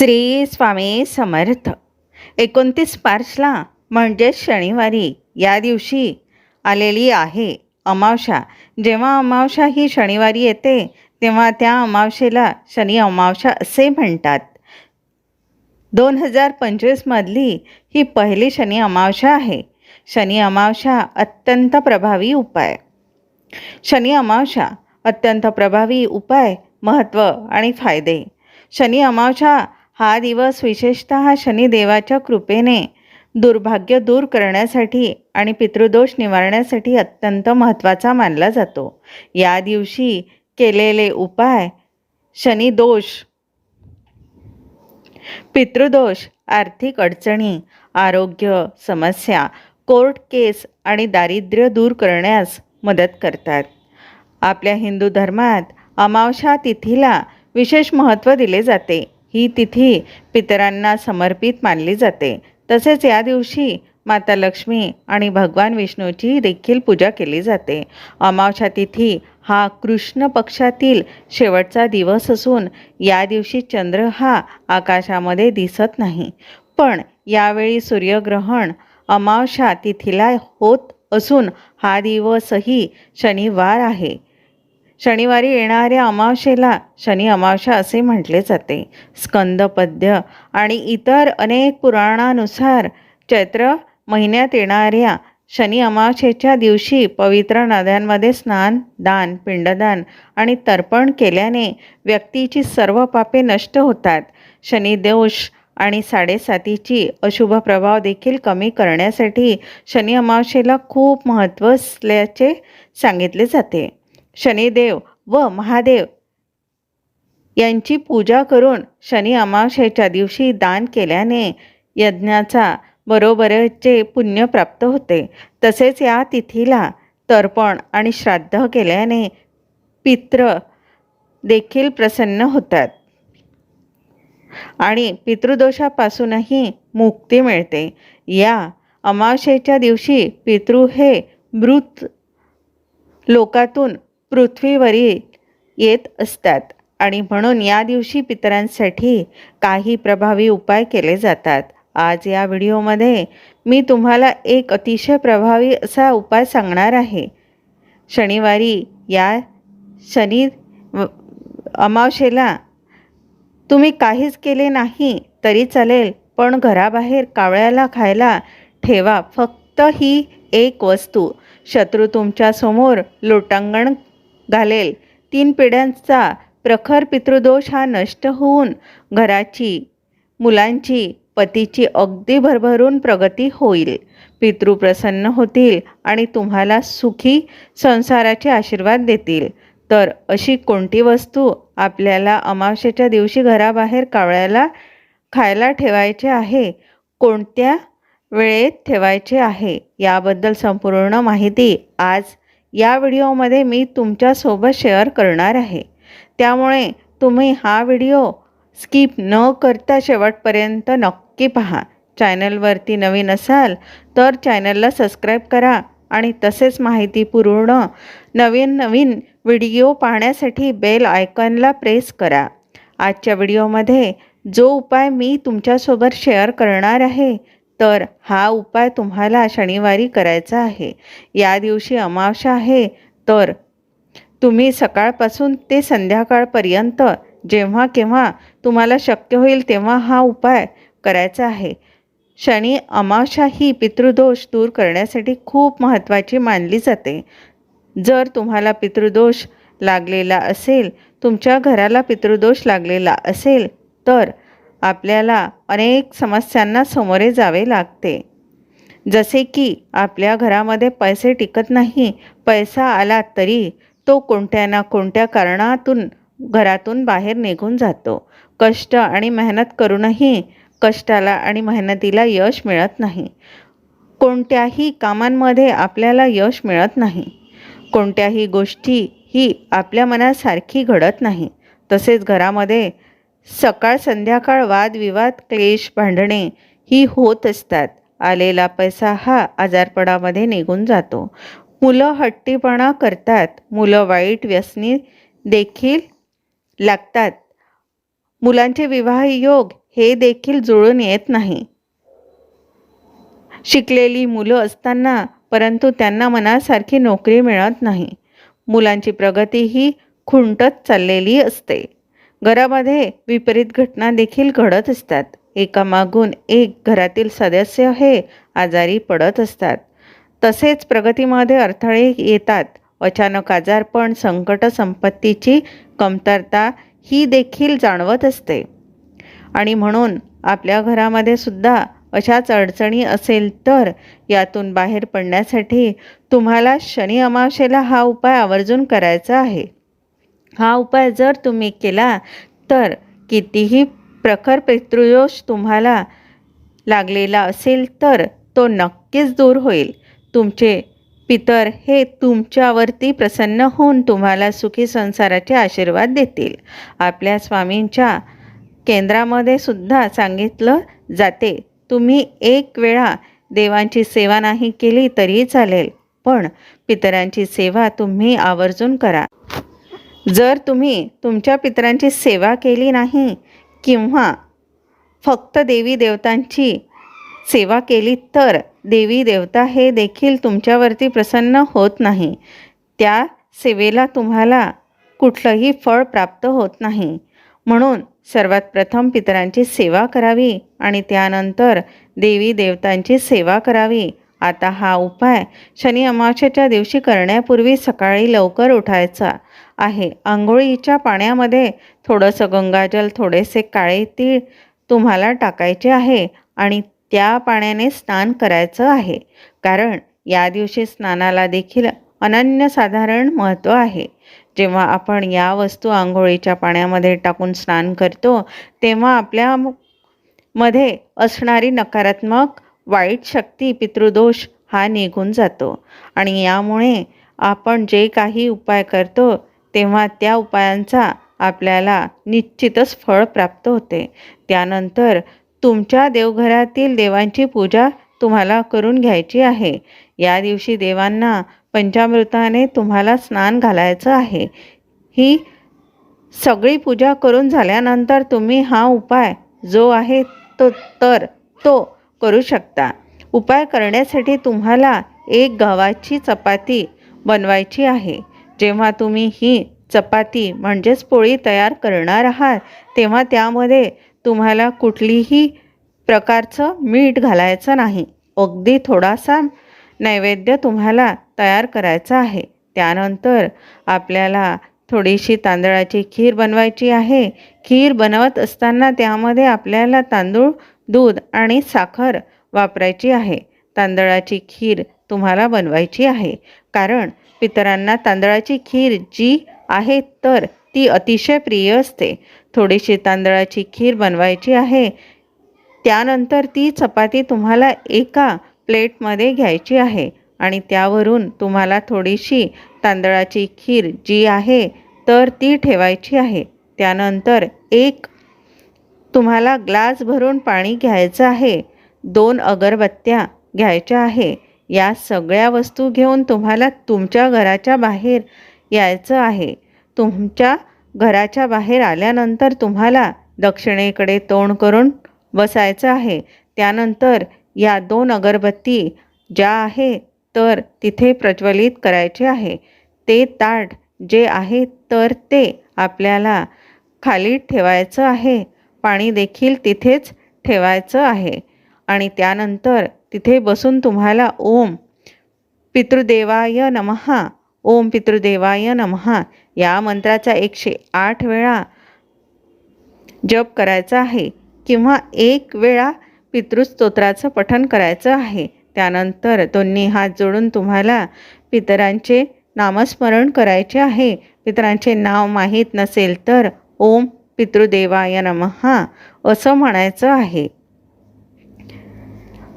श्री स्वामी समर्थ. एकोणतीस मार्चला म्हणजेच शनिवारी या दिवशी आलेली आहे अमावस्या. जेव्हा अमावस्या ही शनिवारी येते तेव्हा त्या अमावशेला शनी अमावस्या असे म्हणतात. दोन हजार पंचवीसमधली ही पहिली शनी अमावशा आहे. शनी अमावस्या अत्यंत प्रभावी उपाय. शनी अमावस्या अत्यंत प्रभावी उपाय महत्त्व आणि फायदे. शनी अमावस्या हा दिवस विशेषत शनिदेवाच्या कृपेने दुर्भाग्य दूर करण्यासाठी आणि पितृदोष निवारण्यासाठी अत्यंत महत्त्वाचा मानला जातो. या दिवशी केलेले उपाय शनिदोष पितृदोष आर्थिक अडचणी आरोग्य समस्या कोर्ट केस आणि दारिद्र्य दूर करण्यास मदत करतात. आपल्या हिंदू धर्मात अमावशा तिथीला विशेष महत्त्व दिले जाते. ही तिथी पितरांना समर्पित मानली जाते. तसेच या दिवशी माता लक्ष्मी आणि भगवान विष्णूची देखील पूजा केली जाते. अमावस्या तिथी हा कृष्ण पक्षातील शेवटचा दिवस असून या दिवशी चंद्र हा आकाशामध्ये दिसत नाही. पण यावेळी सूर्यग्रहण अमावस्या तिथीला होत असून हा दिवसही शनिवार आहे. शनिवारी येणाऱ्या अमावशेला शनी अमावस्या असे म्हटले जाते. स्कंदपद्य आणि इतर अनेक पुराणानुसार चैत्र महिन्यात येणाऱ्या शनी अमावशेच्या दिवशी पवित्र नद्यांमध्ये स्नान दान पिंडदान आणि तर्पण केल्याने व्यक्तीची सर्व पापे नष्ट होतात. शनिदोष आणि साडेसातीची अशुभ प्रभाव देखील कमी करण्यासाठी शनी अमावशेला खूप महत्त्व असल्याचे सांगितले जाते. शनिदेव व महादेव यांची पूजा करून शनी अमावस्येच्या दिवशी दान केल्याने यज्ञाचा बरोबरचे पुण्य प्राप्त होते. तसेच या तिथीला तर्पण आणि श्राद्ध केल्याने पित्र देखील प्रसन्न होतात आणि पितृदोषापासूनही मुक्ती मिळते. या अमावस्येच्या दिवशी पितृ हे मृत लोकातून पृथ्वीवरील येत असतात आणि म्हणून या दिवशी पितरांसाठी काही प्रभावी उपाय केले जातात. आज या व्हिडिओमध्ये मी तुम्हाला एक अतिशय प्रभावी असा उपाय सांगणार आहे. शनिवारी या शनी अमावशेला तुम्ही काहीच केले नाही तरी चालेल पण घराबाहेर कावळ्याला खायला ठेवा फक्त ही एक वस्तू. शत्रू तुमच्यासमोर लोटांगण घालेल. तीन पिढ्यांचा प्रखर पितृदोष हा नष्ट होऊन घराची मुलांची पतीची अगदी भरभरून प्रगती होईल. पितृ प्रसन्न होतील आणि तुम्हाला सुखी संसाराचे आशीर्वाद देतील. तर अशी कोणती वस्तू आपल्याला अमावस्येच्या दिवशी घराबाहेर कावळ्याला खायला ठेवायचे आहे? कोणत्या वेळेत ठेवायचे आहे? याबद्दल संपूर्ण माहिती आज या व्हिडिओमध्ये मी तुमच्यासोबत शेअर करणार आहे. त्यामुळे तुम्ही हा व्हिडिओ स्किप न करता शेवटपर्यंत नक्की पहा. चॅनलवरती नवीन असाल तर चॅनलला सबस्क्राईब करा आणि तसेच माहितीपूर्ण नवीन नवीन व्हिडिओ पाहण्यासाठी बेल आयकॉनला प्रेस करा. आजच्या व्हिडिओमध्ये जो उपाय मी तुमच्यासोबत शेअर करणार आहे तर हा उपाय तुम्हाला शनिवारी करायचा आहे. या दिवशी अमावस्या आहे तर तुम्ही सकाळपासून ते संध्याकाळपर्यंत जेव्हा केव्हा तुम्हाला शक्य होईल तेव्हा हा उपाय करायचा आहे. शनी अमावस्या ही पितृदोष दूर करण्यासाठी खूप महत्त्वाची मानली जाते. जर तुम्हाला पितृदोष लागलेला असेल तुमच्या घराला पितृदोष लागलेला असेल तर आपल्याला अनेक समस्यांना सामोरे जावे लागते. जसे की आपल्या घरामध्ये पैसे टिकत नाही पैसा आला तरी तो कोणत्या ना कोणत्या कारणातून घरातून बाहेर निघून जातो. कष्ट आणि मेहनत करूनही कष्टाला आणि मेहनतीला यश मिळत नाही. कोणत्याही कामांमध्ये आपल्याला यश मिळत नाही. कोणत्याही गोष्टी ही आपल्या मनासारखी घडत नाही. तसेच घरामध्ये सकाळ संध्याकाळ वादविवाद क्लेश भांडणे ही होत असतात. आलेला पैसा हा आजारपणामध्ये निघून जातो. मुलं हट्टीपणा करतात. मुलं वाईट व्यसनी देखील लागतात. मुलांचे विवाह योग हे देखील जुळून येत नाही. शिकलेली मुलं असताना परंतु त्यांना मनासारखी नोकरी मिळत नाही. मुलांची प्रगती ही खुंटत चाललेली असते. घरामध्ये विपरीत घटना देखील घडत असतात. एकामागून एक घरातील सदस्य हे आजारी पडत असतात. तसेच प्रगतीमध्ये अडथळे येतात. अचानक आजारपण संकट संपत्तीची कमतरता ही देखील जाणवत असते. आणि म्हणून आपल्या घरामध्ये सुद्धा अशाच अडचणी असेल तर यातून बाहेर पडण्यासाठी तुम्हाला शनी अमावशेला हा उपाय आवर्जून करायचा आहे. हा उपाय जर तुम्ही केला तर कितीही प्रखर पितृदोष तुम्हाला लागलेला असेल तर तो नक्कीच दूर होईल. तुमचे पितर हे तुमच्यावरती प्रसन्न होऊन तुम्हाला सुखी संसाराचे आशीर्वाद देतील. आपल्या स्वामींच्या केंद्रामध्ये सुद्धा सांगितलं जाते तुम्ही एक वेळा देवांची सेवा नाही केली तरी चालेल पण पितरांची सेवा तुम्ही आवर्जून करा. जर तुम्ही तुमच्या पितरांची सेवा केली नाही किंवा फक्त देवी देवतांची सेवा केली तर देवी देवता हे देखील तुमच्यावरती प्रसन्न होत नाही. त्या सेवेला तुम्हाला कुठलंही फळ प्राप्त होत नाही. म्हणून सर्वात प्रथम पितरांची सेवा करावी आणि त्यानंतर देवी देवतांची सेवा करावी. आता हा उपाय शनी अमावस्येच्या दिवशी करण्यापूर्वी सकाळी लवकर उठायचा. आहे. आंघोळीच्या पाण्यामध्ये थोडंसं गंगाजल थोडेसे काळे तीळ तुम्हाला टाकायचे आहे आणि त्या पाण्याने स्नान करायचं आहे. कारण या दिवशी स्नानाला देखील अनन्यसाधारण महत्त्व आहे. जेव्हा आपण या वस्तू आंघोळीच्या पाण्यामध्ये टाकून स्नान करतो तेव्हा आपल्या मध्ये असणारी नकारात्मक वाईट शक्ती पितृदोष हा निघून जातो. आणि यामुळे आपण जे काही उपाय करतो तेव्हा त्या उपायांचा आपल्याला निश्चितच फळ प्राप्त होते. त्यानंतर तुमच्या देवघरातील देवांची पूजा तुम्हाला करून घ्यायची आहे. या दिवशी देवांना पंचामृताने तुम्हाला स्नान घालायचं आहे. ही सगळी पूजा करून झाल्यानंतर तुम्ही हा उपाय जो आहे तो तर तो करू शकता. उपाय करण्यासाठी तुम्हाला एक गव्हाची चपाती बनवायची आहे. जेव्हा तुम्ही ही चपाती म्हणजेच पोळी तयार करणार आहात तेव्हा त्यामध्ये तुम्हाला कुठलीही प्रकारचं मीठ घालायचं नाही. अगदी थोडासा नैवेद्य तुम्हाला तयार करायचा आहे. त्यानंतर आपल्याला थोडीशी तांदळाची खीर बनवायची आहे. खीर बनवत असताना त्यामध्ये आपल्याला तांदूळ दूध आणि साखर वापरायची आहे. तांदळाची खीर तुम्हाला बनवायची आहे. कारण पितरांना तांदळाची खीर जी आहे तर ती अतिशय प्रिय असते. थोडीशी तांदळाची खीर बनवायची आहे. त्यानंतर ती चपाती तुम्हाला एका प्लेटमध्ये घ्यायची आहे आणि त्यावरून तुम्हाला थोडीशी तांदळाची खीर जी आहे तर ती ठेवायची आहे. त्यानंतर एक तुम्हाला ग्लास भरून पाणी घ्यायचं आहे. दोन अगरबत्त्या घ्यायच्या आहे. या सगळ्या वस्तू घेऊन तुम्हाला तुमच्या घराच्या बाहेर यायचं आहे. तुमच्या घराच्या बाहेर आल्यानंतर तुम्हाला दक्षिणेकडे तोंड करून बसायचं आहे. त्यानंतर या दोन अगरबत्ती ज्या आहे तर तिथे प्रज्वलित करायचे आहे. ते ताट जे आहे तर ते आपल्याला खाली ठेवायचं आहे. पाणी देखील तिथेच ठेवायचं आहे. आणि त्यानंतर तिथे बसून तुम्हाला ओम पितृदेवाय नमहा ओम पितृदेवाय नमहा या मंत्राचा एकशे आठ वेळा जप करायचा आहे किंवा एक वेळा पितृस्तोत्राचं पठन करायचं आहे. त्यानंतर दोन्ही हात जोडून तुम्हाला पितरांचे नामस्मरण करायचे आहे. पितरांचे नाव माहीत नसेल तर ओम पितृदेवाय नमहा असं म्हणायचं आहे.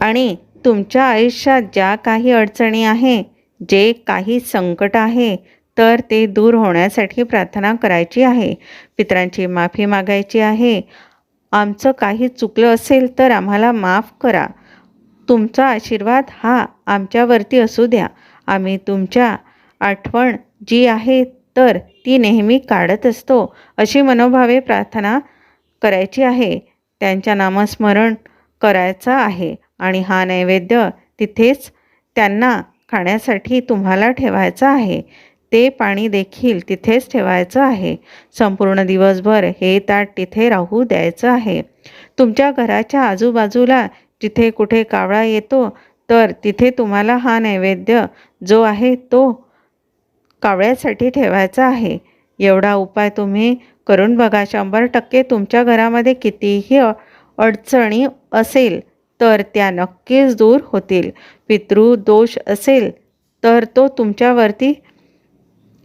आणि तुमच्या आयुष्यात ज्या काही अडचणी आहे जे काही संकट आहे तर ते दूर होण्यासाठी प्रार्थना करायची आहे. पितरांची माफी मागायची आहे. आमचं काही चुकलं असेल तर आम्हाला माफ करा. तुमचा आशीर्वाद हा आमच्यावरती असू द्या. आम्ही तुमच्या आठवण जी आहे तर ती नेहमी काढत असतो अशी मनोभावे प्रार्थना करायची आहे. त्यांच्या नामस्मरण करायचं आहे. आणि हा नैवेद्य तिथेच त्यांना खाण्यासाठी तुम्हाला ठेवायचं आहे. ते पाणी देखील तिथेच ठेवायचं आहे. संपूर्ण दिवसभर हे ताट तिथे राहू द्यायचं आहे. तुमच्या घराच्या आजूबाजूला जिथे कुठे कावळा येतो तर तिथे तुम्हाला हा नैवेद्य जो आहे तो कावळ्यासाठी ठेवायचा आहे. एवढा उपाय तुम्ही करून बघा. शंभर टक्के तुमच्या घरामध्ये कितीही अडचणी असेल तर त्या नक्कीच दूर होतील. पितृदोष असेल तर तो तुमच्यावरती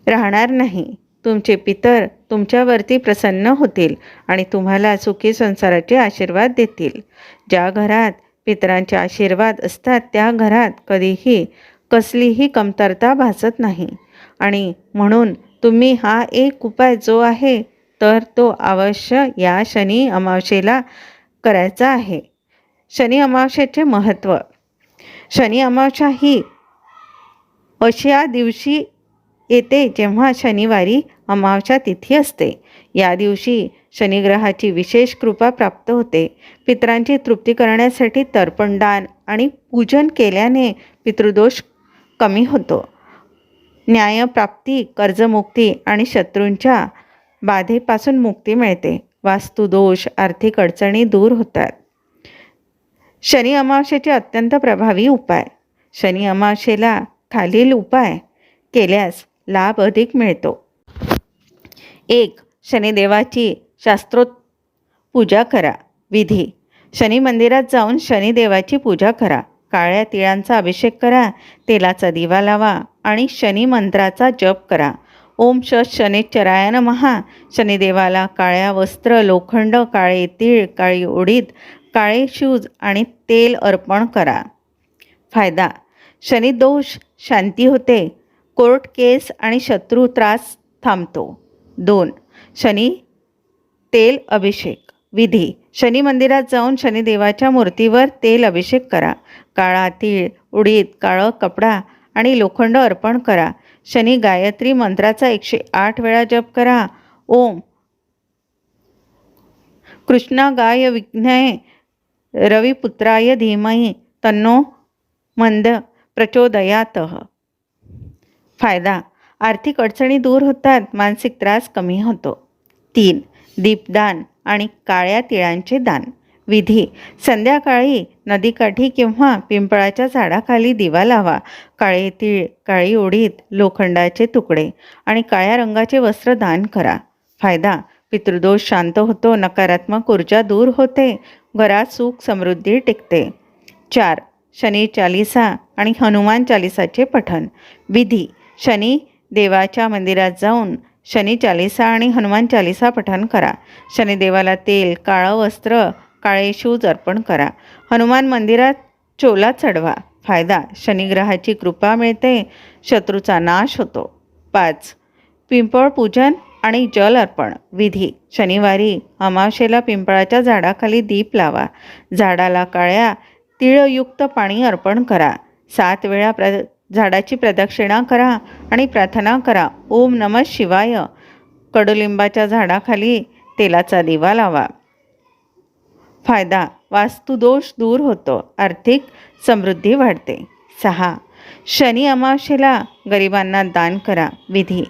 राहणार नाही. तुमचे पितर तुमच्यावरती प्रसन्न होतील आणि तुम्हाला सुखी संसाराचे आशीर्वाद देतील. ज्या घरात पितरांचे आशीर्वाद असतात त्या घरात कधीही कसलीही कमतरता भासत नाही. आणि म्हणून तुम्ही हा एक उपाय जो आहे तर तो अवश्य या शनी अमावशेला करायचा आहे. शनी अमावस्याचे महत्त्व शनी अमावस्या ही अशा दिवशी येते जेव्हा शनिवारी अमावस्या तिथी असते. या दिवशी शनिग्रहाची विशेष कृपा प्राप्त होते. पितरांची तृप्ती करण्यासाठी तर्पणदान आणि पूजन केल्याने पितृदोष कमी होतो. न्यायप्राप्ती कर्जमुक्ती आणि शत्रूंच्या बाधेपासून मुक्ती मिळते. वास्तुदोष आर्थिक अडचणी दूर होतात. शनी अमावशेचे अत्यंत प्रभावी उपाय. शनी अमावशेला खालील उपाय केल्यास लाभ अधिक मिळतो. एक शनिदेवाची शास्त्रोत पूजा करा. विधी शनी मंदिरात जाऊन शनिदेवाची पूजा करा. काळ्या तिळांचा अभिषेक करा तेलाचा दिवा लावा आणि शनी मंत्राचा जप करा. ओम श शनिश्चराय महा शनिदेवाला काळ्या वस्त्र लोखंड काळे तीळ काळी उडीद काळे शूज आणि तेल अर्पण करा. फायदा शनिदोष शांती होते. कोर्ट केस आणि शत्रू त्रास थांबतो. दोन शनी तेल अभिषेक. विधी शनी मंदिरात जाऊन शनिदेवाच्या मूर्तीवर तेल अभिषेक करा. काळा तीळ उडीद काळं कपडा आणि लोखंड अर्पण करा. शनी गायत्री मंत्राचा एकशे आठ वेळा जप करा. ओम. कृष्णा गाय विघ्नय रविपुत्राय धीमही तन्नो मंद प्रचोदयात. फायदा आर्थिक अडचणी दूर होतात मानसिक त्रास कमी होतो. तीन दीपदान आणि काळ्या तिळांचे दान. विधी संध्याकाळी नदीकाठी किंवा पिंपळाच्या झाडाखाली दिवा लावा. काळे तीळ काळी ओढीत लोखंडाचे तुकडे आणि काळ्या रंगाचे वस्त्र दान करा. फायदा पितृदोष शांत होतो नकारात्मक ऊर्जा दूर होते घरात सुख समृद्धी टिकते. चार शनी चालिसा आणि हनुमान चालिसाचे पठण. विधी शनी देवाच्या मंदिरात जाऊन शनी चालिसा आणि हनुमान चालिसा पठण करा. शनिदेवाला तेल काळं वस्त्र काळे शूज अर्पण करा. हनुमान मंदिरात चोला चढवा. फायदा शनिग्रहाची कृपा मिळते शत्रूचा नाश होतो. पाच पिंपळ पूजन आणि जल अर्पण. विधी. शनिवारी अमावशेला पिंपळाच्या झाडाखाली दीप लावा. झाडाला काळ्या तिळयुक्त पाणी अर्पण करा. सात वेळा प्र झाडाची प्रदक्षिणा करा आणि प्रार्थना करा. ओम नम शिवाय. कडुलिंबाच्या झाडाखाली तेलाचा दिवा लावा. फायदा. वास्तुदोष दूर होतो. आर्थिक समृद्धी वाढते. सहा. शनी अमावशेला गरिबांना दान करा. विधी.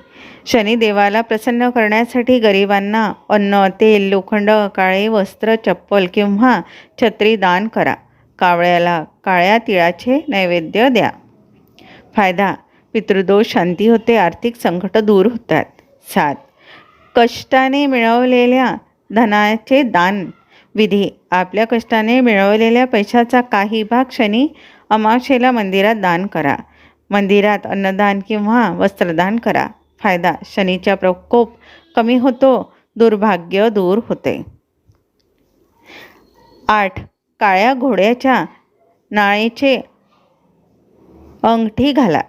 शनिदेवाला प्रसन्न करण्यासाठी गरिबांना अन्न तेल लोखंड काळे वस्त्र चप्पल किंवा छत्री दान करा. कावळ्याला काळ्या तिळाचे नैवेद्य द्या. फायदा पितृदोष शांती होते आर्थिक संकट दूर होतात. सात कष्टाने मिळवलेल्या धनाचे दान. विधी आपल्या कष्टाने मिळवलेल्या पैशाचा काही भाग शनी अमावशेला मंदिरात दान करा. मंदिरात अन्नदान किंवा वस्त्रदान करा. फायदा. शनीचा प्रकोप कमी होतो दुर्भाग्य दूर होते. आठ. काळ्या घोड्याच्या नाळेचे अंगठी घाला.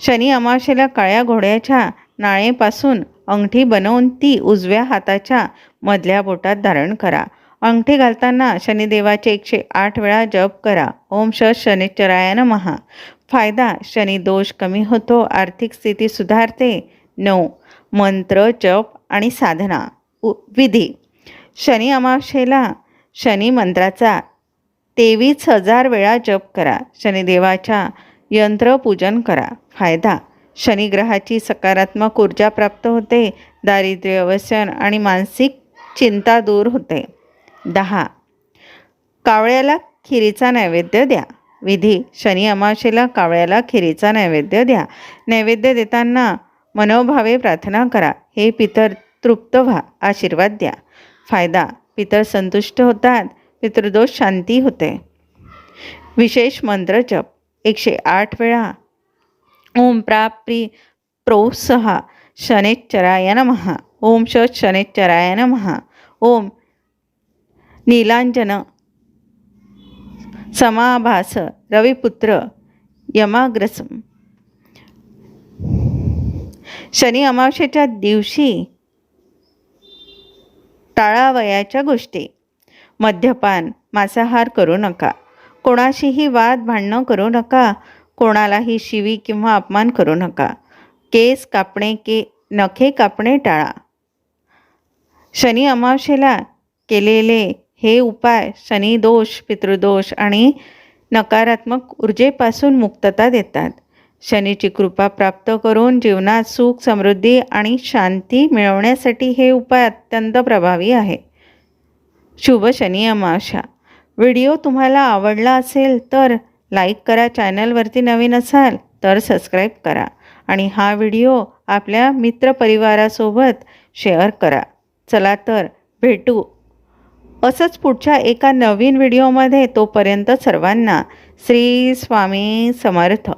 शनी अमावस्येला काळ्या घोड्याच्या नाळेपासून अंगठी बनवून ती उजव्या हाताच्या मधल्या बोटात धारण करा. अंगठी घालताना शनिदेवाचे एकशे आठ वेळा जप करा. ओम श शनिश्चराय महा फायदा शनी दोष कमी होतो आर्थिक स्थिती सुधारते. नऊ मंत्र जप आणि साधना. उ विधी. शनी अमावशेला शनी मंत्राचा तेवीस हजार वेळा जप करा. शनिदेवाच्या यंत्रपूजन करा. फायदा शनिग्रहाची सकारात्मक ऊर्जा प्राप्त होते दारिद्र्य व्यसन आणि मानसिक चिंता दूर होते. दहा कावळ्याला खिरीचा नैवेद्य द्या. विधी शनी अमावशेला कावळ्याला खिरीचा नैवेद्य द्या. नैवेद्य देताना मनोभावे प्रार्थना करा. हे पितर तृप्त व्हा आशीर्वाद द्या. फायदा पितर संतुष्ट होतात पितृदोष शांती होते. विशेष मंत्र जप. एकशे आठ वेळा. ओम प्राप्री प्रोत्सहा शनेश्चराय नमः. ओम श शनेश्चराय नमः. ओम नीलांजन समाभास रविपुत्र यमाग्रसम. शनी अमावस्येच्या दिवशी टाळावयाच्या गोष्टी. मद्यपान मांसाहार करू नका. कोणाशीही वाद भांडणं करू नका. कोणालाही शिवी किंवा अपमान करू नका. केस कापणे के नखे कापणे टाळा. शनी अमावस्येला केलेले हे उपाय शनिदोष पितृदोष आणि नकारात्मक ऊर्जेपासून मुक्तता देतात. शनीची कृपा प्राप्त करून जीवनात सुख समृद्धी आणि शांती मिळवण्यासाठी हे उपाय अत्यंत प्रभावी आहे. शुभ शनी अमावस्या. व्हिडिओ तुम्हाला आवडला असेल तर लाईक करा चॅनलवरती नवीन असाल तर सबस्क्राईब करा आणि हा व्हिडिओ आपल्या मित्रपरिवारासोबत शेअर करा. चला तर भेटू. असंच पुढच्या एका नवीन व्हिडिओमध्ये तोपर्यंत सर्वांना श्री स्वामी समर्थ.